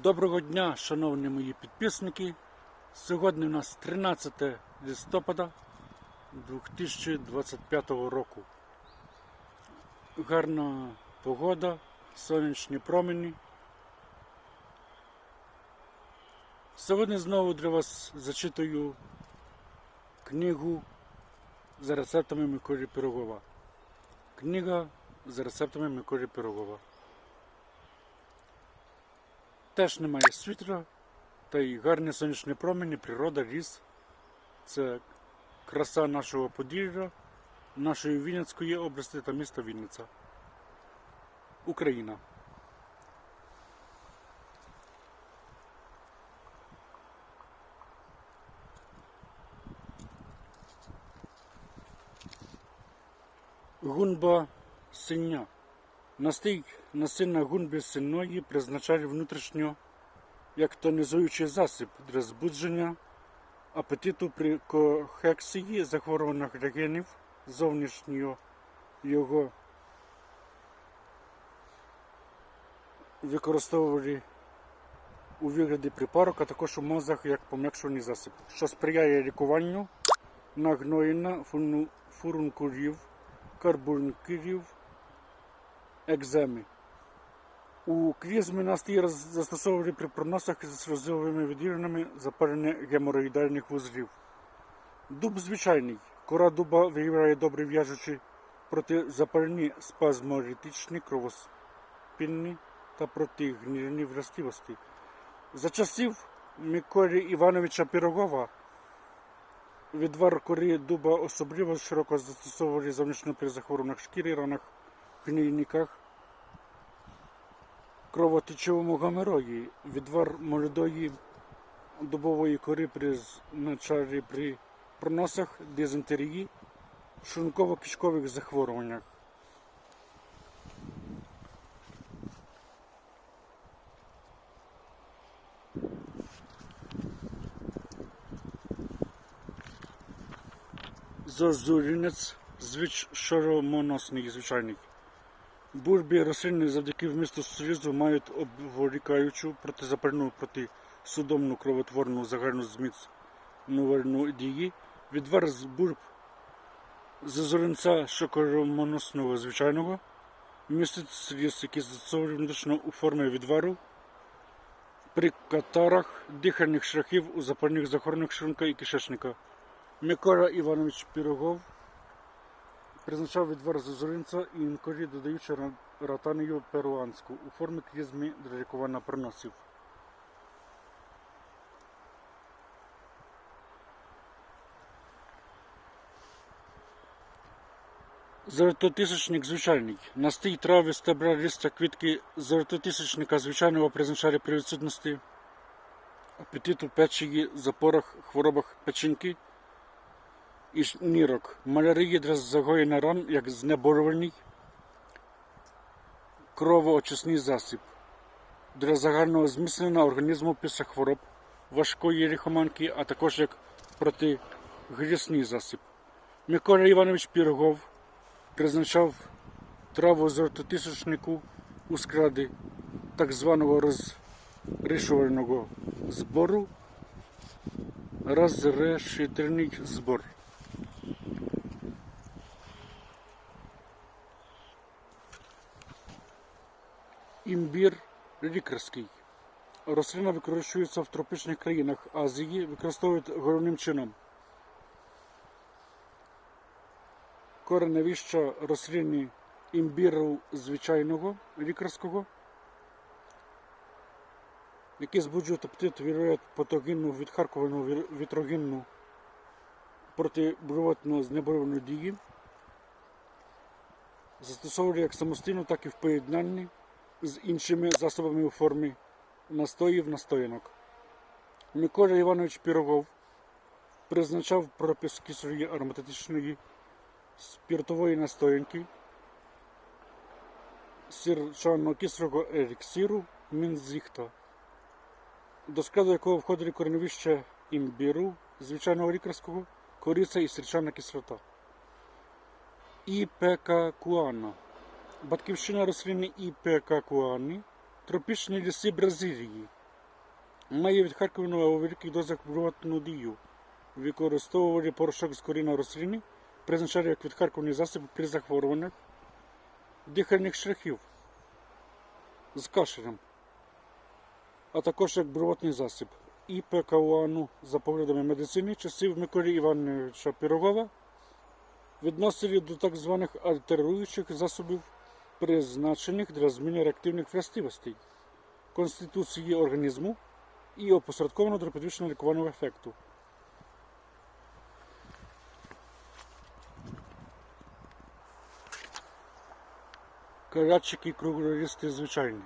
Доброго дня, шановні мої підписники. Сьогодні у нас 13 листопада 2025 року. Гарна погода, сонячні промені. Сьогодні знову для вас зачитую книгу за рецептами Миколі Пирогова. Книга за рецептами Миколі Пирогова. Теж немає світла, та й гарні сонячні промені, природа, ліс. Це краса нашого Поділля, нашої Вінницької області та міста Вінниця. Україна. Гунба синя. Настій насильна гунби синної призначали внутрішньо як тонізуючий засіб для збудження апетиту при кохексії захворюваних легенів зовнішнього його використовували у вигляді припарок, а також у мозах як пом'якшувальний засіб, що сприяє лікуванню нагноєння фурункулів, карбункулів, екземи. У клізмі настій застосовували при проносах з сльозовими відділеннями запалення геморроїдальних вузлів. Дуб звичайний. Кора дуба виявляє добре в'яжучі протизапальні спазмолітичні, кровоспинні та протигнільні властивості. За часів Миколі Івановича Пірогова відвар кори дуба особливо широко застосовували зовнішньо при захворюваннях шкіри, ранах, гнійниках, кровотечовому гамерої, відвар молодої дубової кори призначали при проносах, дизентерії, шлунково-кишкових захворюваннях. Зозулінець звич шаромоносний звичайний. Бульбі рослини завдяки вмісту слізу мають обволікаючу протизапальну протисудомну кровотворну загальну зміцнювальну дії. Відвар з бульб зазоринця шокоромоносного звичайного містить сліз, який застосовує у формі відвару при катарах дихальних шляхів у запальних захворюваннях шлунка і кишечника. Микола Іванович Пірогов призначав відвар зазоринця і інкорі, додаючи ратанію перуанську у формі клізми для лікування проносів. Золототисячник звичайний. Настій трави, стебра, листя, квітки золототисячника звичайного призначали при відсутності апетиту, печії, запорах, хворобах печінки і ш- нірок. Малярії для загоєння ран, як знеболювальний, кровоочисний засіб. Для загального зміцнення організму після хвороб, важкої лихоманки, а також як протигрісний засіб. Микола Іванович Пірогов призначав траву золототисячнику у складі так званого розрішувального збору розрешительний збор. Імбір лікарський. Рослина використовується в тропічних країнах Азії, використовують головним чином. Кореневища рослини імбіру звичайного лікарського, які збуджують апетит, виявляють патогенну відхаркувану вір- вітрогенну протиблювотну знеболювальну дії, застосовували як самостійно, так і в поєднанні з іншими засобами у формі настоїв настоянок. Микола Іванович Пірогов призначав пропис кислої ароматичної спіртової настоянки, сірчано-кислого еліксиру мінзіхта, до складу якого входили кореневища імбіру, звичайного лікарського, кориця і сірчана кислота. Має від Харківного у великих дозах блюватну дію. Використовували порошок з коріння рослини, призначали як відхаркувальний засіб при захворюваннях дихальних шляхів з кашлем, а також як блюватний засіб. І ПКУАНу за поглядами медицини часів Миколі Івановича Пірогова відносили до так званих альтеруючих засобів, призначених для зміни реактивних властивостей конституції організму і опосередковано до підвищення лікувального ефекту. Карачики круглолисти звичайні.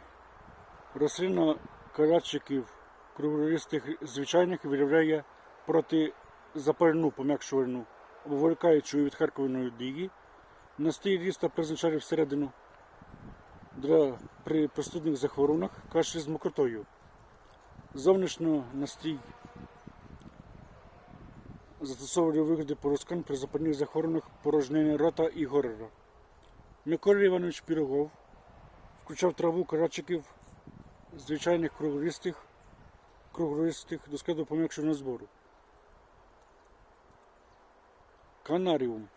Рослина карачиків круглолистих звичайних виявляє протизапальну пом'якшувальну обволікаючу і відхаркувальну дії. Настій ліста призначали всередину для при простудних захворюваннях кашлі з мокротою. Зовнішньо настій застосовували у вигляді порускань при запальних захворюваннях порожнення рота і горера. Микола Іванович Пірогов включав траву карачиків звичайних круглистих, круглистих до складу пом'якшеного збору. Канаріум.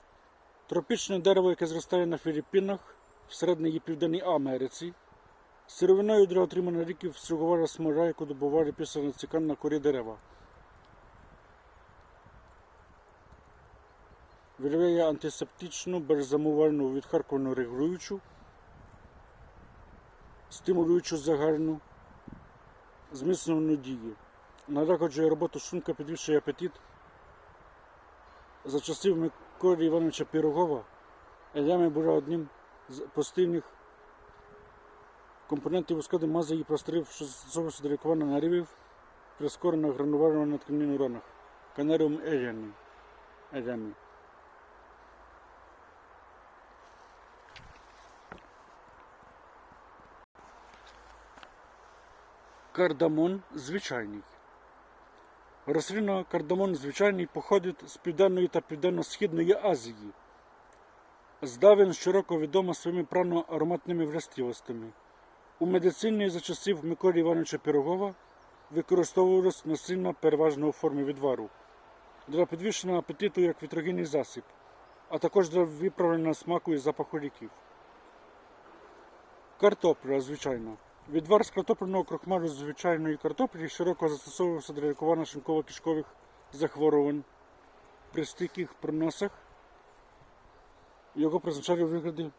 Тропічне дерево, яке зростає на Філіппінах, в Середній і Південній Америці. Сировиною для отримання ліків слугувала смола, яку добували після націкань на корі дерева. Виявляє антисептичну, беззамувальну, відхаркувальну регулюючу, стимулюючу загальну, зміцнювальну дію. Налагоджує роботу шлунка, підвищує апетит. За часів Миколи Івановича Пірогова елями була одним з постійних компонентів у складі мази і пластирів, що застосовувався до лікування наривів, прискорених гранувального на тканину ранах. Канаріум. Елями. Кардамон звичайний. Рослина кардамон звичайний походить з Південної та Південно-Східної Азії. Здавен широко відома своїми прано-ароматними властивостями. У медицині за часів Миколи Івановича Пирогова використовувалось насильно переважно у формі відвару для підвищення апетиту як вітрогінний засіб, а також для виправлення смаку і запаху ліків. Картопля, звичайно. Відвар з картопляного крохмалю звичайної картоплі широко застосовувався для лікування шинково-кишкових захворювань при стійких проносах. Його призначали у вигляді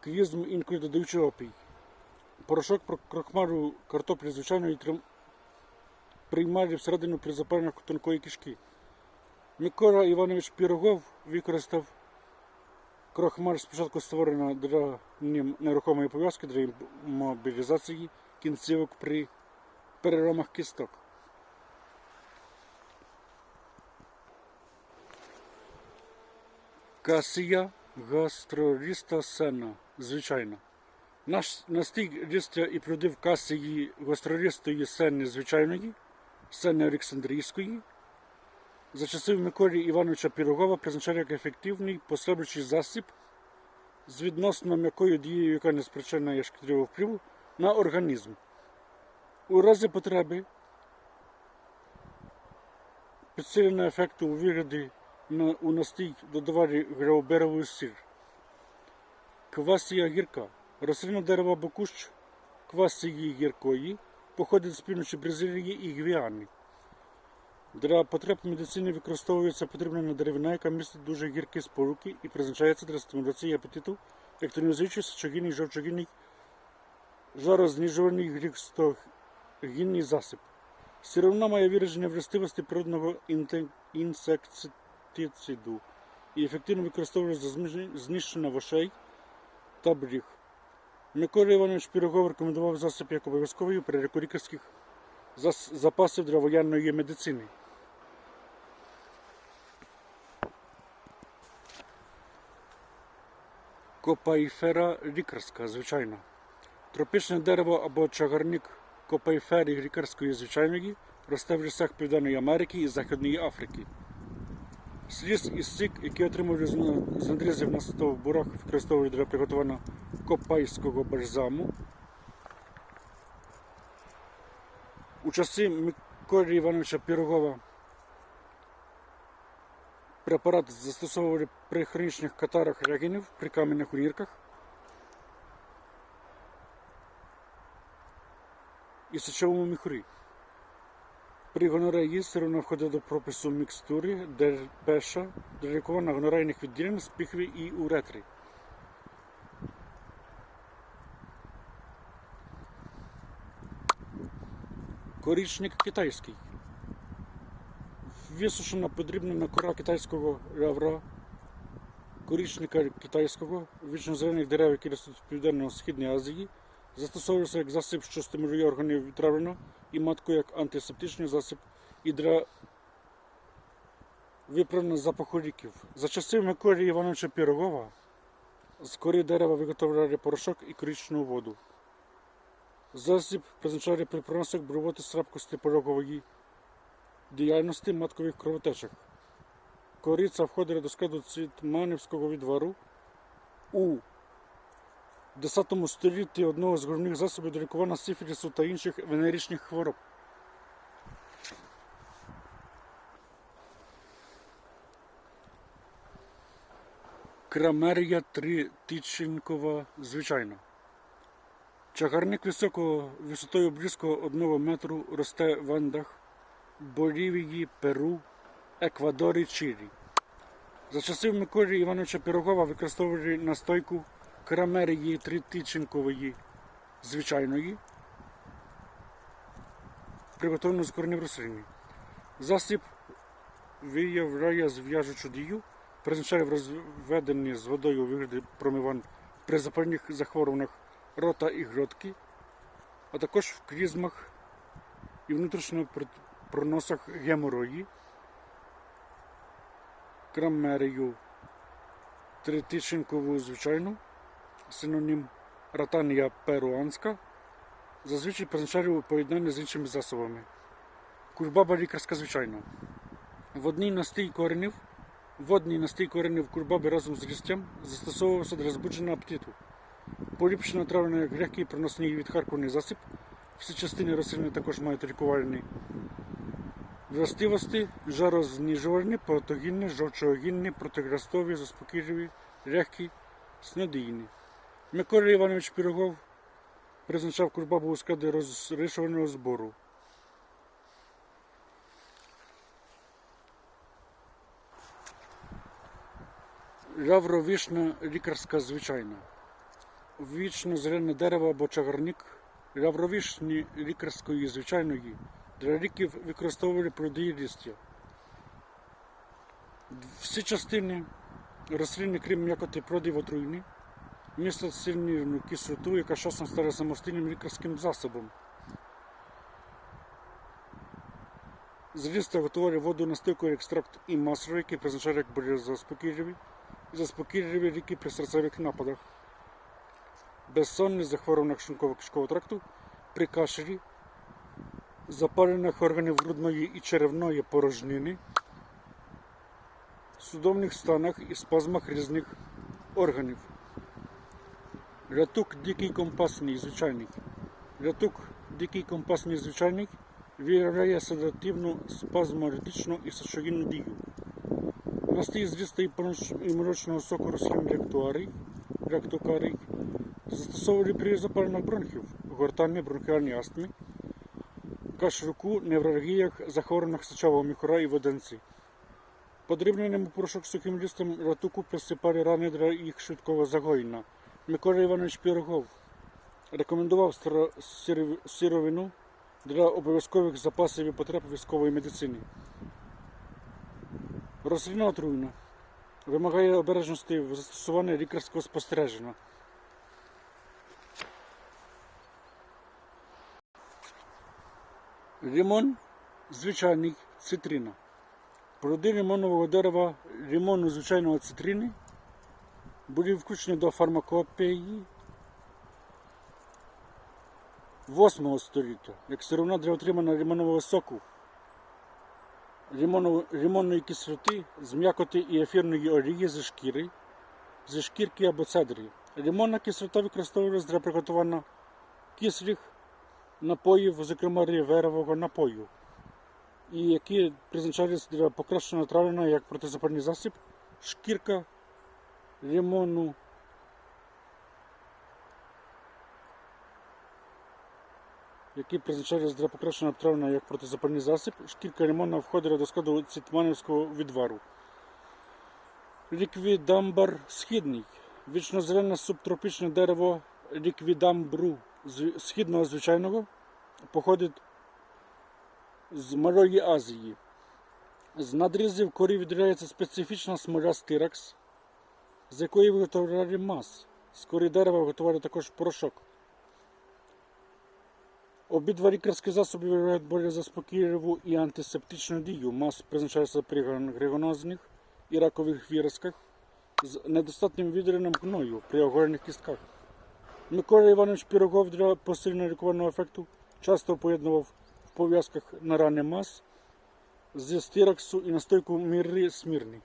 киїзм, інколи додаючи опій. Порошок про крохмалю картоплі звичайної трим- приймали всередину при запаленнях тонкої кишки. Микола Іванович Пірогов використав крохмаль спочатку створено для ним нерухомої пов'язки для мобілізації кінцівок при переломах кісток. Касія гастроліста сена, звичайно. Наш настій листя і плодив касії гостролістої сени звичайної, сени Олександрійської, за часів Миколі Івановича Пірогова призначали як ефективний послаблюючий засіб з відносно м'якою дією, яка не спричиняє шкідливого впливу на організм. У разі потреби підсилення ефекту у вигляді у настій додавали грауберовий сир. Квасія гірка. Рослина дерева або кущ квасії гіркої походить з півночі Бразилії і Гвіани. Для потреб медицини використовується потрібна деревина, яка містить дуже гіркі сполуки і призначається для стимуляції апетиту, як тонізуючий, сечогінний, жовчогінний, жарознижувальний глікстогінний засіб. Сировина має вираження властивості природного інте- інсектициду і ефективно використовується знищення вошей та бріг. Микола Іванович Пірогов рекомендував засіб як обов'язковий переліку лікарських запасів для воєнної медицини. Копайфера лікарська, звичайно. Тропічне дерево або чагарник копайфери лікарської звичайної росте в лісах Південної Америки і Західної Африки. Сліз і сік, які отримували з на- з надрізів на стовбурах, використовували для приготування копайського бальзаму. У часи Миколи Івановича Пірогова препарат застосовували при хронічних катарах регінів, при кам'яних унірках. І сечовому міхурі. При гонореї сировина входить до пропису мікстури, де перша для лікування гонорейних відділень з піхви і уретри. Корічник китайський. Висушена подрібнена кора китайського лавра, корічника китайського, вічно-зелених дерев, які ростуть в Південно-Східній Азії, застосовується як засіб, що стимулює органи відтравлення, і матку як антисептичний засіб і для виправлення запаху ліків. За часів Миколі Івановича Пірогова з кори дерева виготовляли порошок і коричневу воду. Засіб призначали при проносах бровоти срапкості порогової діяльності маткових кровотечах. Кориця входила до складу цитманівського відвару у 10 столітті одного з головних засобів до лікування сифілісу та інших венеричних хвороб. Крамерія тритиченкова звичайна. Чагарник високого, висотою близько 1 метру росте в Андах, Болівії, Перу, Еквадорі, Чилі. За часів Миколи Івановича Пірогова використовували настойку крамерії тритиченкової звичайної, приготовлену з коренів рослини. Засіб виявляє зв'яжучу дію, призначає в розведенні з водою у вигляді промивань при запальних захворюваннях рота і глотки, а також в клізмах і внутрішньо проносах геморої, крамерію тритиченкову звичайну, синонім ратанія перуанська, зазвичай призначали у поєднанні з іншими засобами. Кульбаба лікарська звичайна. Водний настій коренів, водний настій коренів кульбаби разом з листям застосовувався для збудження апетиту. Поліпшено травлення як легкий проносний відхаркуваний засіб. Всі частини рослини також мають лікувальні властивості, жарознижувальні, патогінні, жовчогінні, протиграстові, заспокійливі, легкі, снодійні. Микола Іванович Пірогов призначав кульбабу у складі розрішувального збору. Лавровишна лікарська звичайна. Вічно зелене дерево або чагарник лавровишні лікарської звичайної для ліків використовували плоди і листя. Всі частини рослини, крім м'якоти плодів отруйні, містять сильну кислоту, яка часом стала самостійним лікарським засобом. З листа готували воду настойку екстракт і масло, які призначали як були заспокійливі, і заспокійливі ліки при серцевих нападах безсонність, захворювання шлунково-кишкового тракту, при кашелі, запалених органів грудної і черевної порожнини, судомних станах і спазмах різних органів. Лятук дикий компасний звичайний. Лятук дикий компасний звичайний виявляє седативну, спазмолітичну і сечогінну дію. Настій з і поноч- соку рослин лектуарій, лектокарій, застосовували при запаленнях бронхів, гортанні, бронхіальній астмі, кашлюку, невралгіях, захворюваннях сечового міхура і воденці. Подрібненим порошок сухим листом ратуку присипали рани для їх швидкого загоєння. Микола Іванович Пірогов рекомендував сировину для обов'язкових запасів і потреб військової медицини. Рослина отруйна. Вимагає обережності в застосуванні лікарського спостереження. Лимон звичайний цитрина. Плоди лимонового дерева лимону звичайного цитрини були включені до фармакопеї 8 століття, як сировина для отримання лимонового соку, лимону- кислоти, з м'якоти і ефірної олії зі шкіри, зі шкірки або цедрі. Лимонна кислота використовувалась для приготування кислих напоїв, зокрема риверового напою, і які призначались для покращення травлення як протизапальний засіб, шкірка лимону, які призначались для покращення травлення як протизапальний засіб, шкірка лимона входила до складу цитманівського відвару. Ліквідамбар східний. Вічнозелене субтропічне дерево ліквідамбру східного звичайного походить з Малої Азії. З надрізів корі відділяється специфічна смоля стиракс, з якої виготовляли мас. З корі дерева виготовляли також порошок. Обидва лікарські засоби виявляють более заспокійливу і антисептичну дію. Мас призначається при григонозних і ракових виразках з недостатнім відреним гною при оголених кістках. Микола Іванович Пірогов для посилення лікувального ефекту часто поєднував в пов'язках на рани мас зі стираксу і настойку мірри смірний.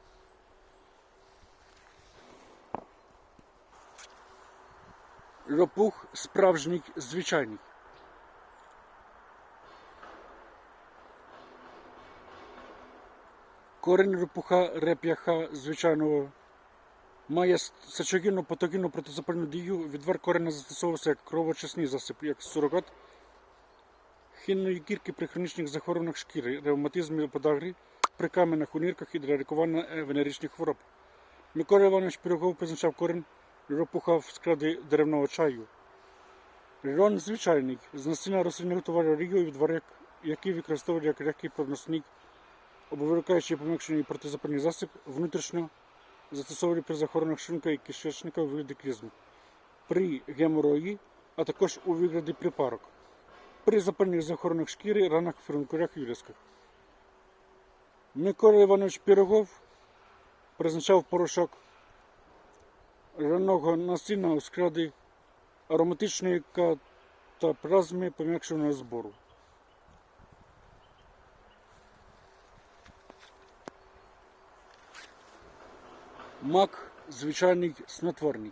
Лопух справжній звичайний. Корінь лопуха реп'яха звичайного має сечогінну патогінну протизапальну дію. Відвар кореня застосовувався як кровочисний засіб, як сурогат хінної кірки при хронічних захворюваннях шкіри, ревматизмі подагрі, при каменах у і для лікування е, венеричних хвороб. Микола Іванович Пірогов призначав корінь лопуха в складі деревного чаю. Льон звичайний, з насіння рослини готували олію і відвар, який використовували як легкий проносний або виникаючий пом'якшений протизапальний засіб внутрішньо застосовували при захворюваннях шлунка і кишечника у вигляді клізми, при геморої, а також у вигляді припарок, при запальних захворюваннях шкіри, ранах, фурункулях і вилізках. Микола Іванович Пірогов призначав порошок ранного насіння у складі ароматичної катаплазми пом'якшеного збору. Мак звичайний снотворний.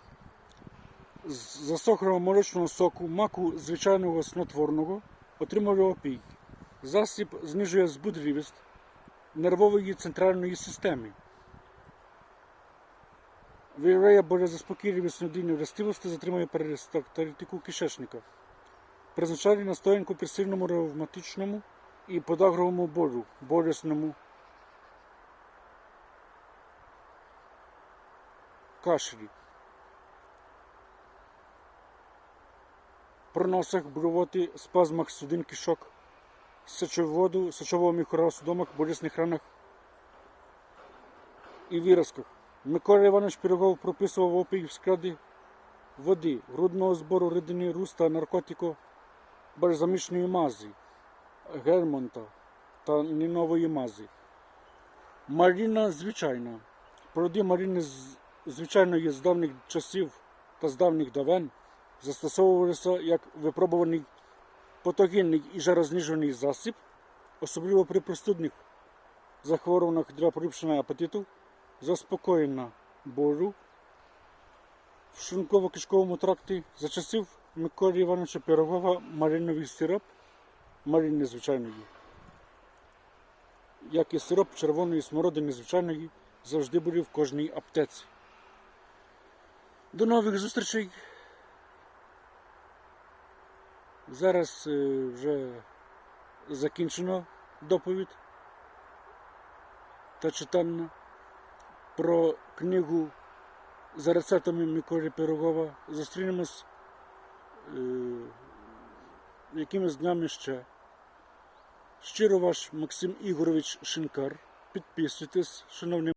З засохлого молочного соку маку звичайного снотворного отримали опій. Засіб знижує збудливість нервової центральної системи. Виявляє болезаспокійливі снодійні властивості, затримує перистальтику кишечника. Призначали настоянку при сильному ревматичному і подагровому болю, болісному кашлі. Проносах, блювоти, спазмах судин кишок, сечоводу, сечового міхора, болісних ранах і виразках. Микола Іванович Пірогов прописував опій в складі води, грудного збору рідини руста, наркотико, бальзамічної мазі, гельмонта та нінової мазі. Маріна звичайна. Плоди маріни з- звичайної з давніх часів та з давніх давен застосовувалися як випробуваний патогенний і жарознижений засіб, особливо при простудних захворюваннях для поліпшення апетиту, заспокоєння болю в шлунково-кишковому тракті за часів Миколи Івановича Пирогова малиновий сироп малини звичайної, як і сироп червоної смородини звичайної завжди були в кожній аптеці. До нових зустрічей. Зараз е, вже закінчено доповідь та читання про книгу за рецептами Миколі Пирогова. Зустрінемось е, якимись днями ще. Щиро ваш Максим Ігорович Шинкар. Підписуйтесь, шановні.